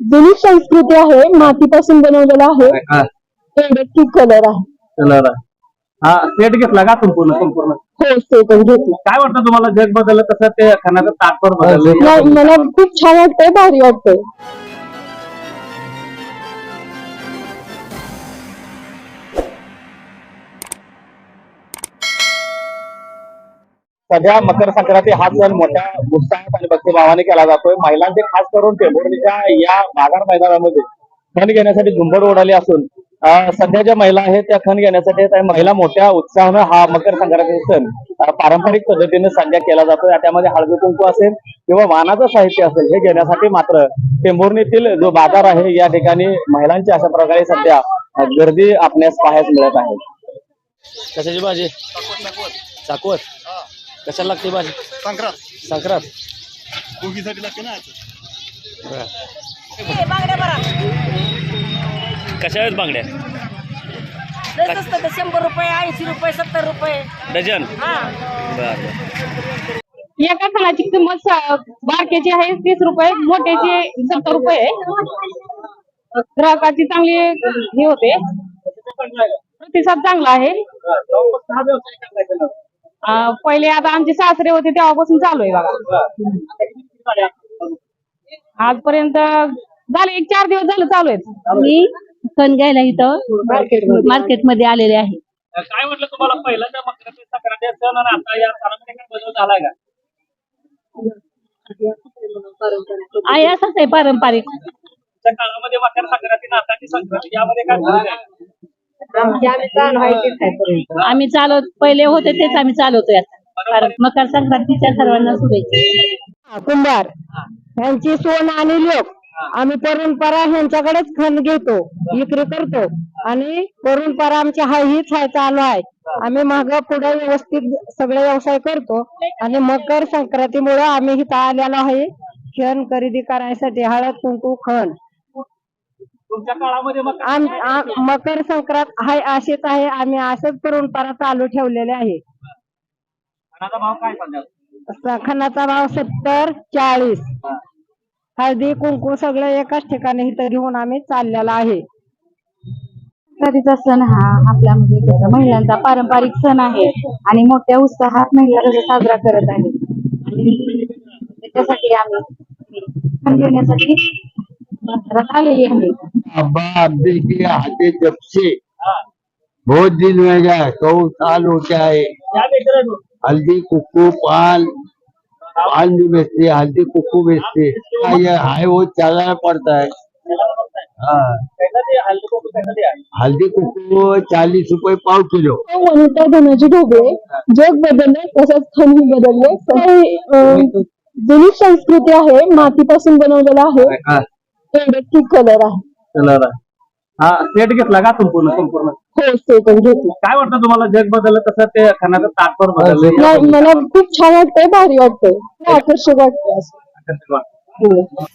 जुनी संस्कृती आहे मातीपासून बनवलेला आहे. हा. कलर आहे. कलर आहे. हा सेट घेतला का संपूर्ण संपूर्ण? हो सेटच घेतला. काय वाटतं तुम्हाला जग बदललं तसं ते खाण्याचं ताट पण बदललं? मला खूप छान वाटतंय भारी वाटतंय. सध्या मकर संक्रांती हा सण मोठ्या उत्साहात आणि भक्तिभावाने केला जातोय. महिलांचे खास करून टेंभुर्णीच्या या बाजार मैदानामध्ये खण घेण्यासाठी झुंबड उडाली असून सध्या ज्या महिला आहेत त्या खण घेण्यासाठी महिला मोठ्या उत्साहानं हा मकर संक्रांती सण पारंपरिक पद्धतीने साजरा केला जातोय. त्यामध्ये हळदी कुंकू असेल किंवा वाहनाचं साहित्य असेल हे घेण्यासाठी मात्र टेंभुर्णीतील जो बाजार आहे या ठिकाणी महिलांची अशा प्रकारे सध्या गर्दी आपल्यास पाहायला मिळत आहे. कशाची भाजी? चाकवत कशाला लागते भाजी? संक्रांत. संक्रांत. कोगीसाठी लागते ना कशा आहेत बांगड्या लस असतं तर शंभर रुपये ऐंशी रुपये सत्तर रुपये. डझन? हा. बर एका खाण्याची किंमत स- बारक्याची आहे तीस रुपये मोठ्याची सत्तर रुपये आहे. ग्राहकाची चांगली हे होते. प्रतिसाद चांगला आहे. पहिले आता आमचे सासरे होते तेव्हापासून चालू आहे बघा. आजपर्यंत झाले एक चार दिवस झालं चालू आहेत. मी सण घ्यायला इथं मार्केटमध्ये. आलेले आहे. काय म्हटलं तुम्हाला पहिला त्या मकर संक्रांती सण आणि आता या सणामध्ये काय बदल झालाय का? आहे असंच आहे पारंपरिक. त्या काळामध्ये मकर संक्रांती आणि आताची संक्रांती यामध्ये काय आम्ही चालवत पहिले होते तेच आम्ही चालवतोय आता. मकर संक्रांतीच्या सर्वांना शुभेच्छा. कुंभार यांची सोन आणि लोक आम्ही परंपरा ह्यांच्याकडेच खण घेतो विक्री करतो आणि परंपरा आमची हा हीच आहे चालू आहे. आम्ही माग पुढे व्यवस्थित सगळे व्यवसाय करतो आणि मकर संक्रांतीमुळे आम्ही इथं आलेलो आहे. क्षण खरेदी करायसाठी हळद कुंकू खण. तुमच्या काळामध्ये मग आम आम- मकर संक्रांत हाय अशीच आहे. आम्ही असंच परंपरा चालू ठेवलेले आहे. खणाचा भाव काय खणाचा भाव सत्तर चाळीस. हळदी कुंकू सगळं एकाच ठिकाणी इथं घेऊन आम्ही चाललेला आहे. संक्रांतीचा सण हा आपला म्हणजे कसं महिलांचा पारंपरिक सण आहे आणि मोठ्या उत्साहात महिला कसं साजरा करत आहे आणि त्याच्यासाठी आम्ही घेण्यासाठी बाजारात आलेली आहे अब्बा अब्दुल के हाथे जब से बहुत दिन हो गया सौ साल हो गया है क्या बेच रहे हो हल्दी कुक्कू पान पान भी बेचते हैं हल्दी कुक्कू बेचते। हैं ये है वो चलाना पड़ता है। हाँ। कैसा दिया? हल्दी को कैसा दिया? हल्दी कुक्कू चालीस रुपए पाव किलो। वनिता धनाजी ढोबळे जग बदलले तसंच खणी बदलले काही, अं, जुनी संस्कृती आहे मातीपासून बनवलेला आहे हे कलर आहे. कलर आहे. हा सेट घेतला का संपूर्ण संपूर्ण? हो सेट घेतला. काय वाटतं तुम्हाला जग बदललं तसं ते खाण्याचं ताटभर बदललं मला खूप छान वाटतंय भारी वाटतंय. आकर्षक वाटतंय आकर्षक